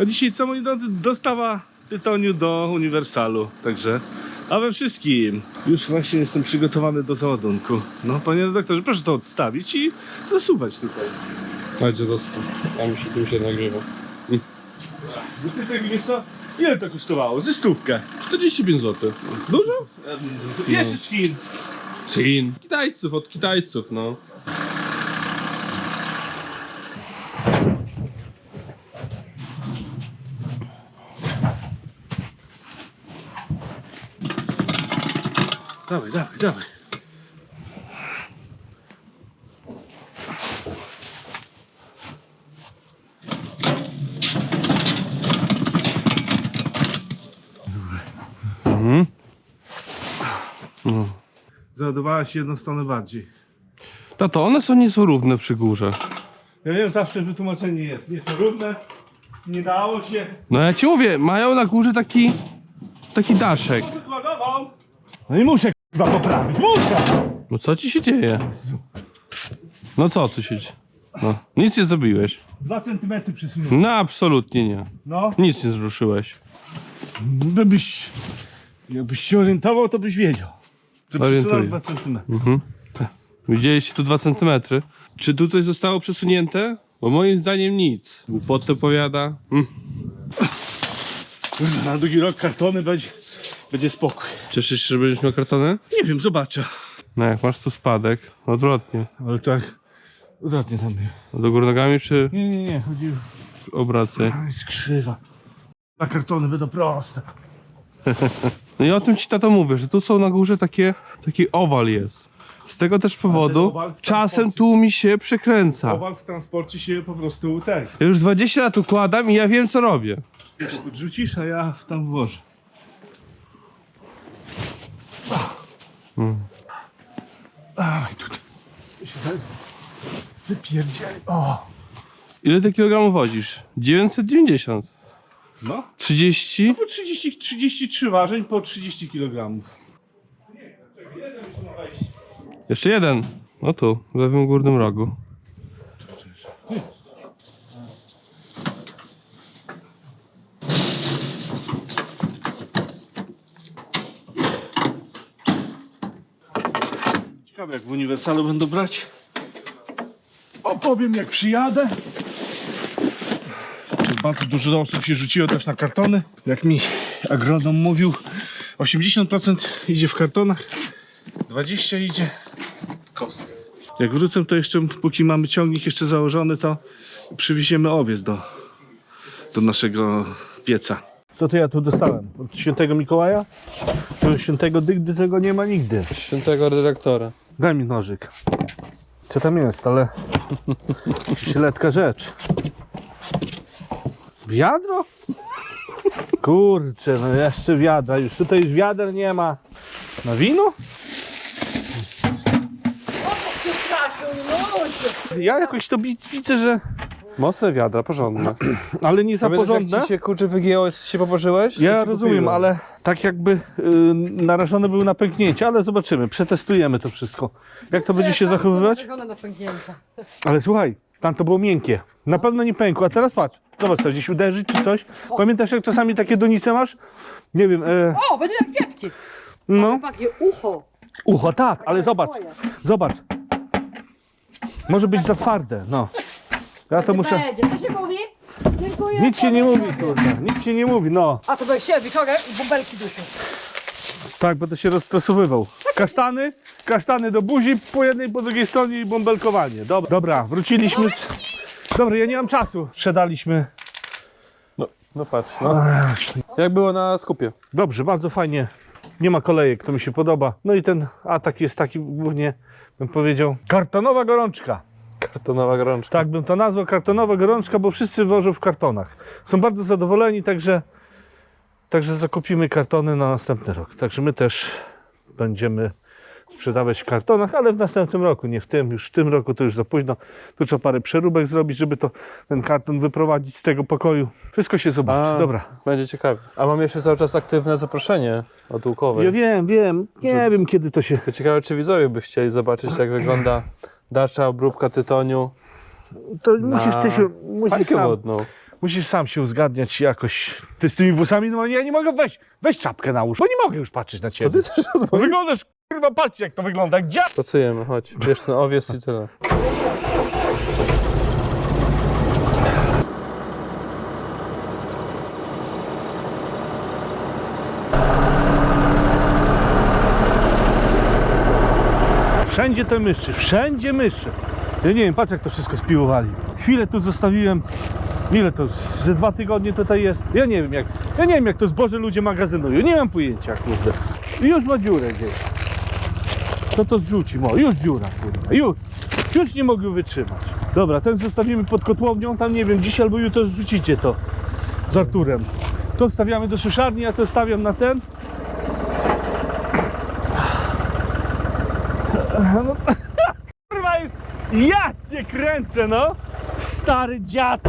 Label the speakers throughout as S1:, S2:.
S1: A dzisiaj, co moi drodzy, dostawa tytoniu do Uniwersalu, także... A we wszystkim już właśnie jestem przygotowany do załadunku. No, panie redaktorze, proszę to odstawić i zasuwać tutaj.
S2: Chodź, zostaw. A mi się tu się nagrywa.
S1: No ty tego wiesz co? Ile to kosztowało? Ze stówkę.
S2: 45 zł.
S1: Dużo? Jeszcze z Chin.
S2: Chin. Kitajców, od Kitajców, no.
S1: Dawaj, dawaj, dawaj.
S2: Mhm. No.
S1: Załadowałaś jedną stronę bardziej.
S2: Tato, one są nie są równe przy górze.
S1: Ja wiem, zawsze wytłumaczenie jest. Nie są równe, nie dało się.
S2: No ja ci mówię, mają na górze taki... Taki daszek.
S1: Wykładował. No i muszę chyba poprawić, muszę!
S2: No co ci się dzieje? No co tu się dzieje? No, nic nie zrobiłeś.
S1: Dwa centymetry przesunąłem.
S2: No absolutnie nie.
S1: No,
S2: Nic nie zruszyłeś.
S1: gdybyś, jakbyś się orientował, to byś wiedział. Że
S2: Orientuję.
S1: przesunąłem dwa centymetry.
S2: Mhm. Widzieliście tu 2 cm. Czy tu coś zostało przesunięte? Bo moim zdaniem nic. Głupoty powiada. Mm.
S1: Na drugi rok kartony będzie, będzie spokój.
S2: Cieszysz się, że będziesz miał kartonę?
S1: Nie wiem, zobaczę.
S2: No jak masz tu spadek, odwrotnie.
S1: Ale tak, odwrotnie tam jest.
S2: Do góry nogami czy
S1: Nie, nie, nie, chodzi
S2: obracaj?
S1: o... Jest krzywa. Na kartony będą proste.
S2: No i o tym ci tato mówię, że tu są na górze takie, taki owal jest. Z tego też powodu
S1: owal w
S2: czasem
S1: transporcie-
S2: tu mi się przekręca.
S1: Owal w transporcie się po prostu tak.
S2: Ja już 20 lat układam i ja wiem co robię.
S1: Odrzucisz, a ja tam włożę.
S2: Mm.
S1: Aj, tutaj. Się. O!
S2: Ile ty kilogramów wozisz? 990.
S1: No.
S2: 30?
S1: Po 30, 33 ważeń po 30 kg.
S2: Jeszcze jeden. No tu, w lewym górnym rogu.
S1: Ciekawe jak w Uniwersalu będą brać. Opowiem jak przyjadę. Bardzo dużo osób się rzuciło też na kartony. Jak mi agronom mówił, 80% idzie w kartonach, 20% idzie kostek. Jak wrócę, to jeszcze, póki mamy ciągnik jeszcze założony, to przywieziemy owiec do, do naszego pieca. Co to ja tu dostałem? Od świętego Mikołaja? Od świętego Dygdy, czego nie ma nigdy.
S2: Świętego redaktora.
S1: Daj mi nożyk. Co tam jest, ale... Śledka rzecz. Wiadro? Kurczę, no jeszcze wiadra. Już tutaj już wiader nie ma. Na wino? Ja jakoś to wi- widzę, że...
S3: Mocne wiadra, porządne.
S1: Ale nie za
S3: Pamiętasz, jak
S1: porządne.
S3: ci się kurczę wygięło, się poparzyłeś?
S1: Ja
S3: ci
S1: rozumiem,
S3: kupiłem.
S1: ale tak jakby y, narażone były na pęknięcie, ale zobaczymy, przetestujemy to wszystko. Jak to będzie się zachowywać?
S4: Wygląda na pęknięcia.
S1: Ale słuchaj, tam to było miękkie. Na pewno nie pękło, a teraz patrz. Zobacz, co gdzieś uderzyć czy coś. Pamiętasz jak czasami takie donice masz? Nie wiem, e,
S4: O, będzie jak kwiatki.
S1: no.
S4: Takie ucho.
S1: Ucho, tak, ale zobacz, zobacz. Może być za twarde, no. Ja to muszę...
S4: Będzie, co się mówi? Dziękuję.
S1: Nic się nie mówi, kurde, nic się nie mówi, no.
S4: A to będzie się wichorę i bąbelki dusią.
S1: Tak, będę się rozstresowywał. Kasztany, kasztany do buzi po jednej, po drugiej stronie i bąbelkowanie. Dobra, dobra wróciliśmy. Z... Dobra, ja nie mam czasu. Sprzedaliśmy.
S3: No patrz, no. Jak było na skupie?
S1: Dobrze, bardzo fajnie. Nie ma kolejek, to mi się podoba. No i ten atak jest taki głównie, bym powiedział, kartonowa gorączka.
S3: Kartonowa gorączka.
S1: Tak bym to nazwał, kartonowa gorączka, bo wszyscy wożą w kartonach. Są bardzo zadowoleni, także, także zakupimy kartony na następny rok. Także my też będziemy sprzedawać w kartonach, ale w następnym roku, nie w tym. Już w tym roku to już za późno. Tu trzeba parę przeróbek zrobić, żeby to, ten karton wyprowadzić z tego pokoju. Wszystko się zobaczy.
S3: A.
S1: Dobra.
S3: Będzie ciekawe. A mam jeszcze cały czas aktywne zaproszenie od Łukowej.
S1: Ja wiem, wiem. Nie wiem, kiedy to się...
S3: Tylko ciekawe, czy widzowie by chcieli zobaczyć, jak wygląda dalsza obróbka tytoniu
S1: To
S3: na
S1: musisz ty się... Musisz sam,
S3: wodną.
S1: Musisz sam się uzgadniać jakoś. Ty z tymi włosami, no ja nie mogę, weź, weź czapkę nałóż, bo nie mogę już patrzeć na ciebie.
S3: Co ty chcesz od
S1: No Wyglądasz, kurwa, patrzcie jak to wygląda, gdzie?
S3: Pracujemy, chodź. Bierz ten owiec i tyle.
S1: Wszędzie te myszy, wszędzie myszy. Ja nie wiem, patrz jak to wszystko spiłowali. Chwilę tu zostawiłem. Ile to? Ze dwa tygodnie tutaj jest. Ja nie wiem jak. Ja nie wiem jak to zboże ludzie magazynują. Nie mam pojęcia, kurde. I już ma dziurę gdzieś. To to zrzuci, mo. Już dziura, kurwa. Już. Już nie mogę wytrzymać. Dobra, ten zostawimy pod kotłownią. Tam nie wiem, dziś albo jutro zrzucicie to z Arturem. To wstawiamy do suszarni, ja to stawiam na ten. Kurwa jest. Ja cię kręcę, no! Stary dziad!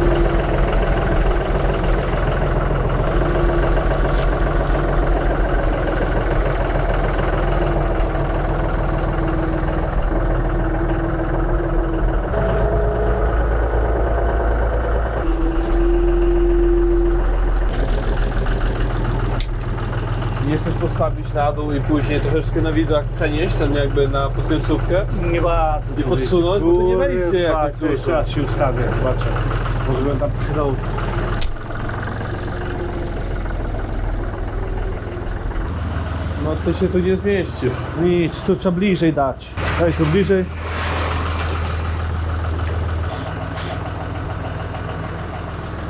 S3: Nie chcesz postawić na dół i później troszeczkę na widok przenieść, ten jakby na podkońcówkę?
S1: Nie bardzo.
S3: I podsunąć, bo tu nie wejdzie jakoś
S1: Tak, jeszcze
S3: dużo.
S1: raz się ustawię, zobaczę. Może bym tam pchnął.
S3: No ty się tu nie zmieścisz.
S1: Nic, tu trzeba bliżej dać. Daj tu bliżej.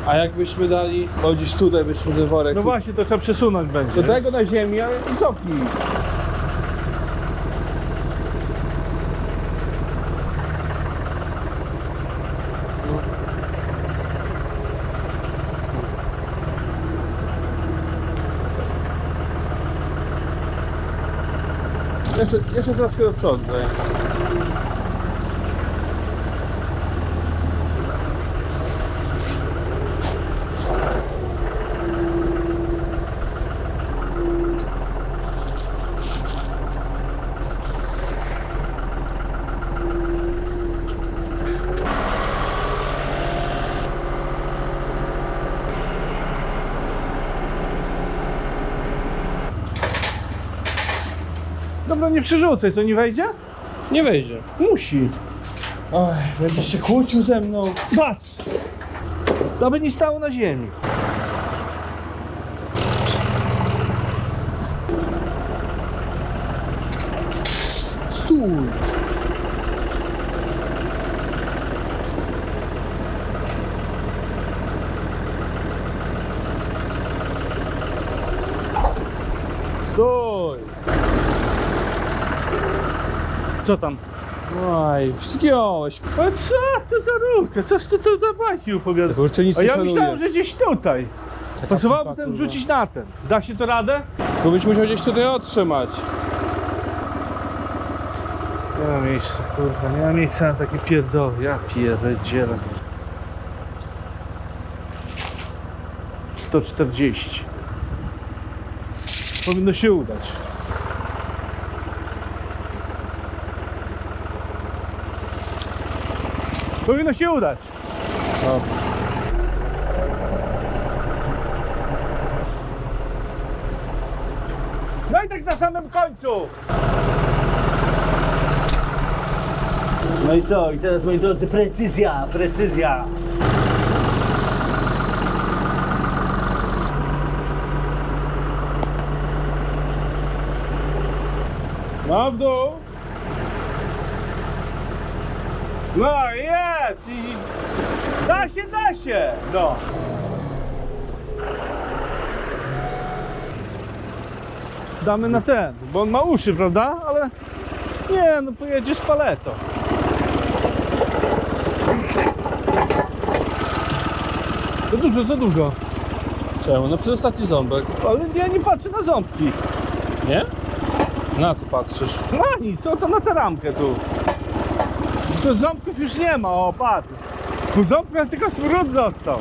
S3: A jakbyśmy dali, o gdzieś tutaj byśmy ten worek
S1: No
S3: tu,
S1: właśnie, to trzeba przesunąć będzie.
S3: do tego na ziemi, ale i cofnij. Jeszcze, jeszcze troszkę do przodu. daj.
S1: Dobra, nie przerzucaj, co nie wejdzie?
S3: Nie wejdzie.
S1: Musi.
S3: Oj, będziesz się kłócił ze mną.
S1: Patrz! To by nie stało na ziemi. Stój! Co tam?
S3: Oj, wzgiąłeś.
S1: A co to za rurka? Coś ty tu do bajki opowiadasz?
S3: Kurczę, nic
S1: A
S3: nie
S1: ja myślałem,
S3: szanujesz.
S1: że gdzieś tutaj. Pasowałoby
S3: pipa,
S1: ten
S3: kurwa.
S1: wrzucić na ten. Da się to radę?
S3: To byś musiał gdzieś tutaj otrzymać.
S1: Nie ma miejsca, kurwa, nie ma miejsca na takie pierdoły. Ja pierdzielę. 140. Powinno się udać. Powinno się udać.
S3: Dobrze.
S1: No i tak na samym końcu.
S5: No i co? I teraz moi drodzy, precyzja, precyzja.
S1: No w dół. No jest! I... Da się, da się! No. Damy na ten, bo on ma uszy, prawda? Ale nie, no pojedzie z paletą. Za dużo, za dużo.
S3: Czemu? No przedostatni ząbek.
S1: Ale ja nie patrzę na ząbki.
S3: Nie? Na co patrzysz?
S1: No nic, co to na tę ramkę tu. Tu ząbków już nie ma, o patrz. Po ząbkach tylko smród został.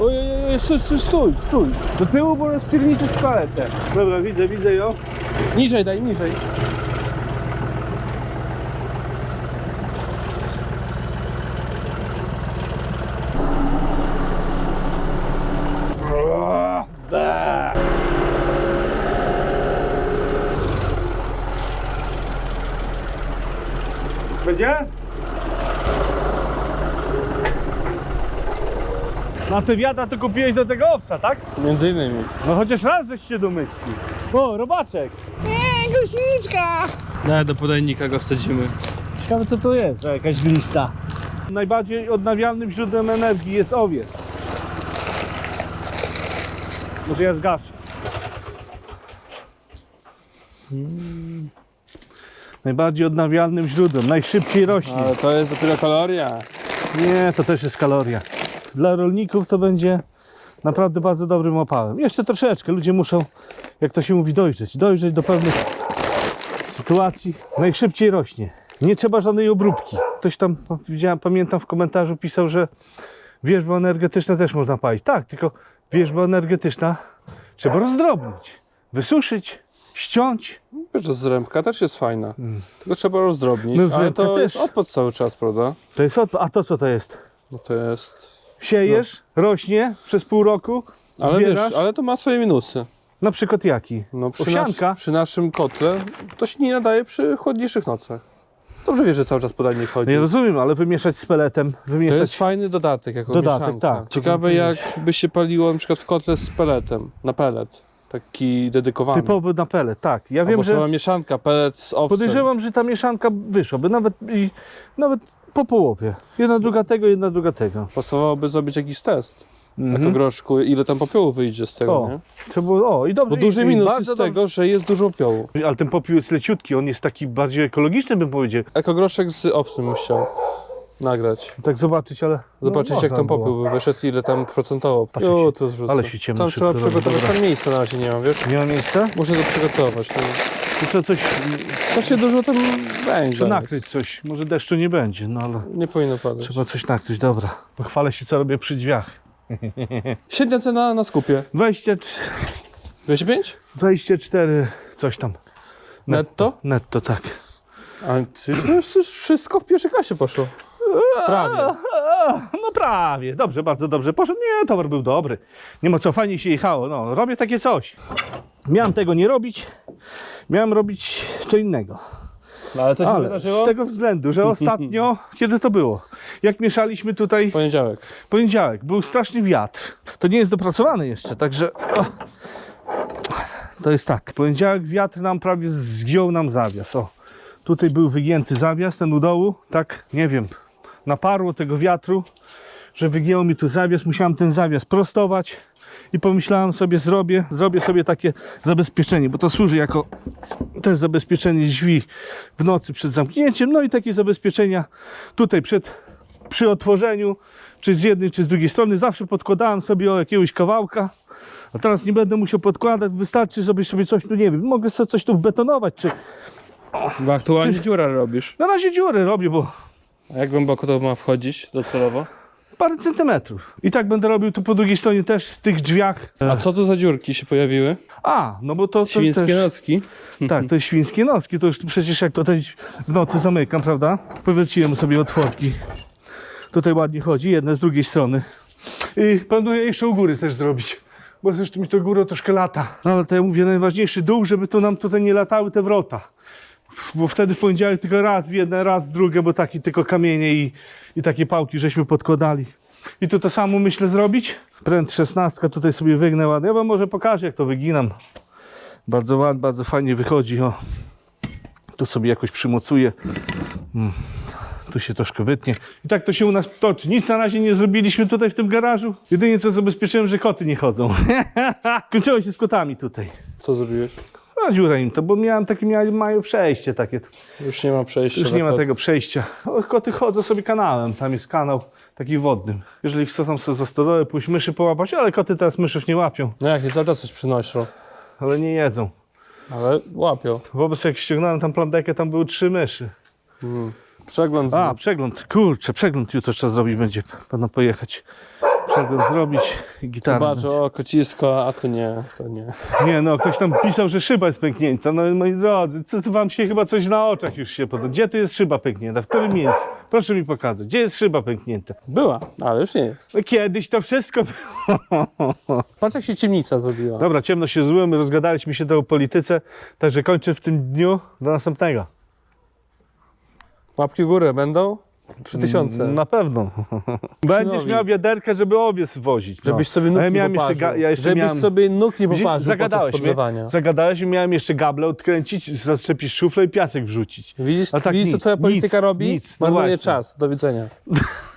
S3: Oj, oj, oj, stój, stój, stój, stój.
S1: Do tyłu, bo rozpierniczysz paletę. Dobra, widzę, widzę ją.
S3: Niżej daj, niżej.
S1: Będzie? Na te wiada to kupiłeś do tego owca, tak?
S3: Między innymi.
S1: No chociaż raz żeś się domyślił. O, robaczek. Nie, gośniczka.
S3: No, do podajnika go wsadzimy.
S1: Ciekawe co to jest, że jakaś glista. Najbardziej odnawialnym źródłem energii jest owies. Może ja zgaszę. Mm. Najbardziej odnawialnym źródłem, najszybciej rośnie.
S3: Ale to jest dopiero kaloria.
S1: Nie, to też jest kaloria. Dla rolników to będzie naprawdę bardzo dobrym opałem. Jeszcze troszeczkę. Ludzie muszą, jak to się mówi, dojrzeć. Dojrzeć do pewnych sytuacji. Najszybciej rośnie. Nie trzeba żadnej obróbki. Ktoś tam, no, widziałem, pamiętam w komentarzu pisał, że wierzba energetyczna też można palić. Tak, tylko wierzba energetyczna trzeba rozdrobnić, wysuszyć, ściąć.
S3: Wiesz, że zrębka też jest fajna. Tylko trzeba rozdrobnić.
S1: No,
S3: ale to
S1: też.
S3: jest odpad cały czas, prawda?
S1: To jest od... A to co to jest?
S3: No to jest...
S1: Siejesz, rośnie przez pół roku,
S3: Ale
S1: zbierasz.
S3: wiesz, ale to ma swoje minusy.
S1: Na przykład jaki?
S3: No przy,
S1: Owsianka?
S3: nas, przy naszym kotle to się nie nadaje przy chłodniejszych nocach. Dobrze wiesz, że cały czas podajnik chodzi.
S1: Nie rozumiem, ale wymieszać z peletem,
S3: To
S1: wymieszać...
S3: jest fajny dodatek jako
S1: Dodatek,
S3: mieszanka.
S1: tak.
S3: Ciekawe jak by się paliło na przykład w kotle z peletem, na pelet. Taki dedykowany.
S1: Typowy na pelet, tak. Ja wiem, że
S3: mieszanka, pelet z owcem.
S1: podejrzewam, że ta mieszanka wyszłaby nawet, i, nawet po połowie. Jedna druga tego, jedna druga tego.
S3: Pasowałoby zrobić jakiś test.
S1: Mhm.
S3: Jako groszku, ile tam popiołu wyjdzie z tego,
S1: O,
S3: nie?
S1: Trzeba o i dobrze.
S3: Bo duży
S1: i,
S3: minus
S1: i
S3: jest tego, że jest dużo popiołu.
S1: Ale ten popiół jest leciutki, on jest taki bardziej ekologiczny, bym powiedział.
S3: Ekogroszek z owcem chciał nagrać.
S1: Tak zobaczyć, ale... no,
S3: Zobaczyć jak
S1: można
S3: tam
S1: było.
S3: popiół by wyszedł, ile tam procentowo.
S1: Patrz, jak się-
S3: to zrzucę.
S1: ale się ciemno
S3: Tam
S1: szybko
S3: trzeba
S1: robi,
S3: przygotować,
S1: dobra.
S3: tam miejsca na razie nie mam, wiesz?
S1: Nie ma miejsca?
S3: Muszę to przygotować. No.
S1: To coś,
S3: Co się dużo tam będzie.
S1: trzeba nakryć coś. Może deszczu nie będzie, no ale
S3: Nie powinno padać.
S1: trzeba coś nakryć, dobra. Pochwalę się, co robię przy drzwiach.
S3: Średnia cena na skupie.
S1: 23,
S3: 25?
S1: 24, coś tam.
S3: Netto?
S1: Netto, tak.
S3: A ty już wszystko w pierwszej klasie poszło. Prawie.
S1: No prawie, dobrze, bardzo dobrze. Poszedł, nie, towar był dobry. Nie ma co, fajnie się jechało. No, robię takie coś. Miałem tego nie robić, miałem robić co innego.
S3: No, ale to się
S1: Ale
S3: wydarzyło?
S1: z tego względu, że ostatnio, kiedy to było? Jak mieszaliśmy tutaj
S3: Poniedziałek.
S1: poniedziałek, był straszny wiatr. To nie jest dopracowane jeszcze, także... O. To jest tak, poniedziałek wiatr nam prawie zgiął nam zawias. O, tutaj był wygięty zawias, ten u dołu, tak, nie wiem, naparło tego wiatru, że wygięło mi tu zawias, musiałem ten zawias prostować i pomyślałem sobie, zrobię, zrobię sobie takie zabezpieczenie, bo to służy jako też zabezpieczenie drzwi w nocy przed zamknięciem, no i takie zabezpieczenia tutaj przed, przy otworzeniu, czy z jednej, czy z drugiej strony, zawsze podkładałem sobie o jakiegoś kawałka, a teraz nie będę musiał podkładać, wystarczy, żeby sobie coś tu, nie wiem, mogę sobie coś tu betonować, czy
S3: Bo aktualnie dziura robisz.
S1: na razie dziury robię, bo
S3: A jak głęboko to ma wchodzić docelowo?
S1: parę centymetrów. I tak będę robił tu po drugiej stronie też w tych drzwiach.
S3: A co to za dziurki się pojawiły?
S1: A, no bo to, to
S3: Świńskie
S1: też...
S3: nocki.
S1: Tak, to jest świńskie noski, to już przecież jak tutaj w nocy zamykam, prawda? Powierciłem sobie otworki. Tutaj ładnie chodzi, jedne z drugiej strony. I planuję jeszcze u góry też zrobić. Bo zresztą mi to góra troszkę lata. No ale to ja mówię, najważniejszy dół, żeby tu nam tutaj nie latały te wrota. Bo wtedy w poniedziałek tylko raz w jedne, raz w drugie, bo taki tylko kamienie i, i takie pałki żeśmy podkładali. I tu to samo myślę zrobić. Pręt 16 tutaj sobie wygnę ładnie. Ja wam może pokażę jak to wyginam. Bardzo ładnie, bardzo fajnie wychodzi. O. Tu sobie jakoś przymocuję. Mm. Tu się troszkę wytnie. I tak to się u nas toczy. Nic na razie nie zrobiliśmy tutaj w tym garażu. Jedynie co zabezpieczyłem, że koty nie chodzą. Kończyło się z kotami tutaj.
S3: Co zrobiłeś?
S1: A dziura im to, bo miałem takie, miałem, mają przejście takie.
S3: Już nie ma przejścia.
S1: Już nie ma tego przejścia. O, koty chodzą sobie kanałem, tam jest kanał taki wodnym. Jeżeli chcą tam sobie za stodołę pójść myszy połapać, ale koty teraz myszów nie łapią,
S3: No jak, cały czas coś przynoszą.
S1: ale nie jedzą.
S3: Ale łapią.
S1: Wobec jak ściągnąłem tam plandekę, tam były trzy myszy.
S3: Mm. Przegląd.
S1: A, przegląd, kurczę, przegląd jutro trzeba zrobić będzie, będą pojechać. Przegląd zrobić gitarę.
S3: Zobacz, o, kocisko, a ty nie, to nie.
S1: Nie no, ktoś tam pisał, że szyba jest pęknięta. No moi drodzy, co wam się chyba coś na oczach już się podoba. Gdzie tu jest szyba pęknięta? W którym miejscu? Proszę mi pokazać, gdzie jest szyba pęknięta?
S3: Była, ale już nie jest.
S1: No kiedyś to wszystko było.
S3: Patrz jak się ciemnica zrobiła.
S1: Dobra, ciemno się zło, my rozgadaliśmy się o polityce, także kończę w tym dniu. Do następnego.
S3: Łapki w górę będą? 3000.
S1: Na pewno. Będziesz miał wiaderkę, żeby owiec wozić. No.
S3: Żebyś sobie
S1: A
S3: nóg
S1: ja
S3: nie
S1: miałem jeszcze,
S3: poparzył.
S1: ga- ja jeszcze
S3: Żebyś
S1: miałem...
S3: sobie nóg nie
S1: Widzisz,
S3: poparzył podczas
S1: zagadałeś mnie,
S3: podlewania.
S1: zagadałeś i miałem jeszcze gable odkręcić, zaczepić szuflę i piasek wrzucić.
S3: Widzisz,
S1: A tak
S3: widzisz co
S1: nic,
S3: twoja
S1: nic,
S3: polityka robi?
S1: nic, no
S3: Marnuje
S1: właśnie.
S3: czas. Do widzenia.